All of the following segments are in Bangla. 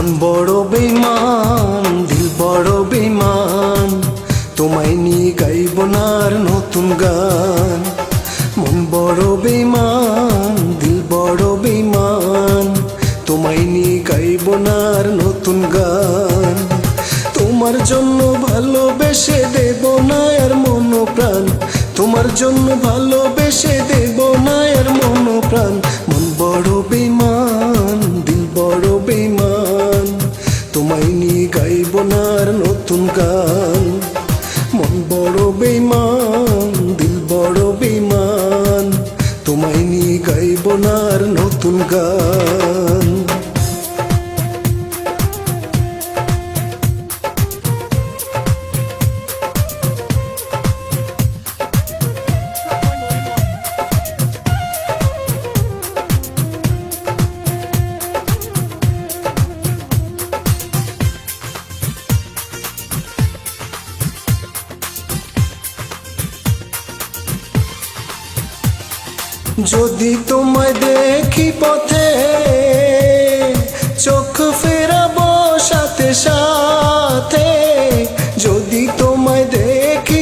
মন বড় বেমান দিল বড় বেমান তোমায় নিয়ে গাইব না আর নতুন গান। মন বড় বেমান দিল বড় বেমান তোমায় নিয়ে গাইব না আর নতুন গান। তোমার জন্য ভালোবেসে দেব না আর মন প্রাণ তোমার জন্য ভালোবেসে দেব নিয়ে গাইব নার নতুন গান। যদি তোমায় দেখি পথে চোখ ফেরাবো সাথে সাথে। যদি তোমায় দেখি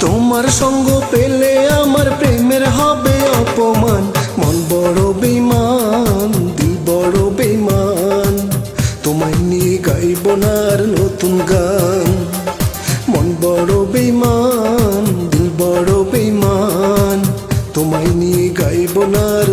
তোমার সঙ্গ পেলে আমার প্রেমের হবে অপমান। মন বড় বেমান দিল বড় বেমান তোমায় নিয়ে গাইব না আর নতুন গান। মন বড় বেমান দিল বড় বেমান তোমায় নিয়ে গাইব না আর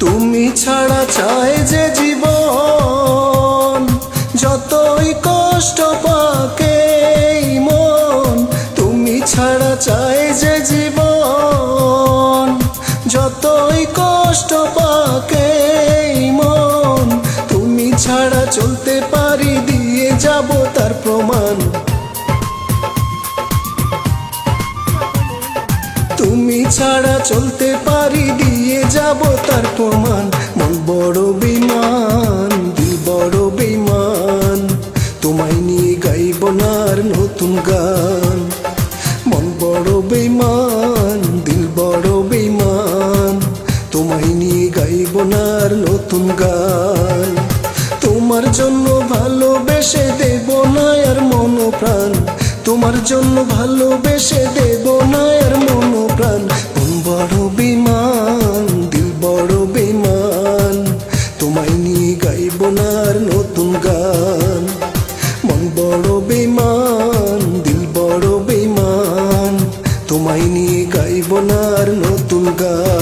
তুমি ছাড়া চায় যে জীবন, যতই কষ্ট পাকে মন, তুমি ছাড়া চায় যে জীবন, যতই কষ্ট পাকে মন, তুমি ছাড়া চলতে পারি, দিয়ে যাব তার প্রমাণ। তুমি ছাড়া চলতে পারি দিয়ে যাব তার প্রমাণ। মন বড় বিমান, দিল বড় বিমান। তোমায় নিয়ে গাইব না আর নতুন গান। মন বড় বেমান, দিল বড় বেমান। তোমায় নিয়ে গাইব না আর নতুন গান। তোমার জন্য ভালোবেসে দেব না আর মন প্রাণ তোমার জন্য ভালোবেসে দেব না আর মন প্রাণ বড় বিমান আর নতুন গান। মন বড় বেমান দিল বড় বেমান তোমায় নিয়ে গাইব নার নতুন গান।